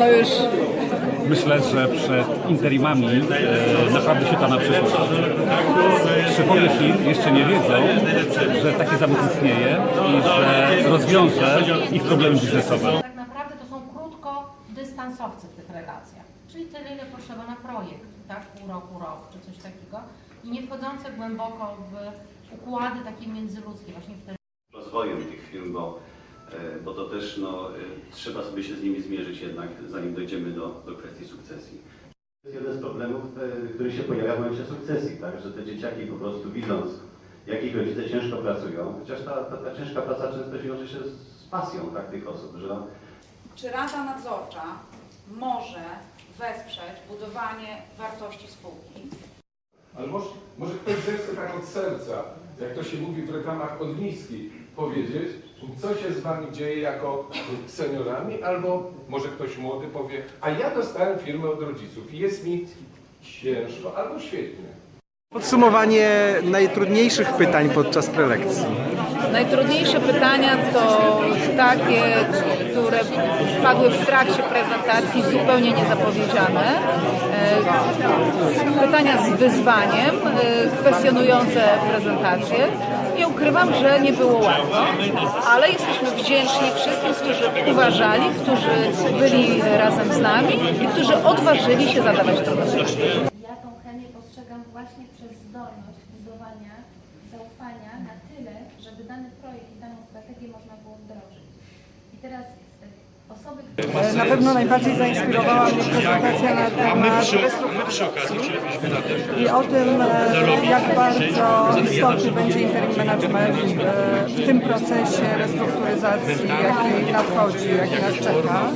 No już Myślę, że przed interimami e, naprawdę się na przyszłość. Szefowie firm jeszcze nie wiedzą, że taki zawód istnieje i że rozwiąże ich problemy biznesowe. Tak naprawdę to są krótkodystansowcy w tych relacjach, czyli tyle, ile potrzeba na projekt, tak? Pół roku, rok czy coś takiego i nie wchodzące głęboko w układy takie międzyludzkie, właśnie w te rozwojem tych firm, bo, bo to też no, e, trzeba sobie się z nimi zmierzyć jednak, zanim dojdziemy do, do kwestii sukcesji. To jest jeden z problemów, e, który się pojawia w momencie sukcesji, tak? że te dzieciaki po prostu widząc, jak ich rodzice ciężko pracują, chociaż ta, ta, ta ciężka praca często wiąże się z, z pasją tak, tych osób, że Czy Rada Nadzorcza może wesprzeć budowanie wartości spółki? Ale może, może ktoś zechce tak od serca, jak to się mówi w reklamach od miski, powiedzieć, co się z wami dzieje jako seniorami, albo może ktoś młody powie, a ja dostałem firmę od rodziców i jest mi ciężko albo świetnie. Podsumowanie najtrudniejszych pytań podczas prelekcji. najtrudniejsze pytania to takie, które wpadły w trakcie prezentacji zupełnie niezapowiedziane. E, Pytania z wyzwaniem, e, kwestionujące prezentację. Nie ukrywam, że nie było łatwo, ale jesteśmy wdzięczni wszystkim, którzy uważali, którzy byli razem z nami i którzy odważyli się zadawać trudne pytania. Ja tą chemię postrzegam właśnie przez zdolność budowania zaufania na tyle, żeby dany projekt i daną strategię można było wdrożyć. I teraz e. Na pewno najbardziej zainspirowała mnie prezentacja na temat restrukturyzacji i o tym, e, jak bardzo istotny będzie interim management e, w tym procesie restrukturyzacji, jaki nadchodzi, jaki nas czeka.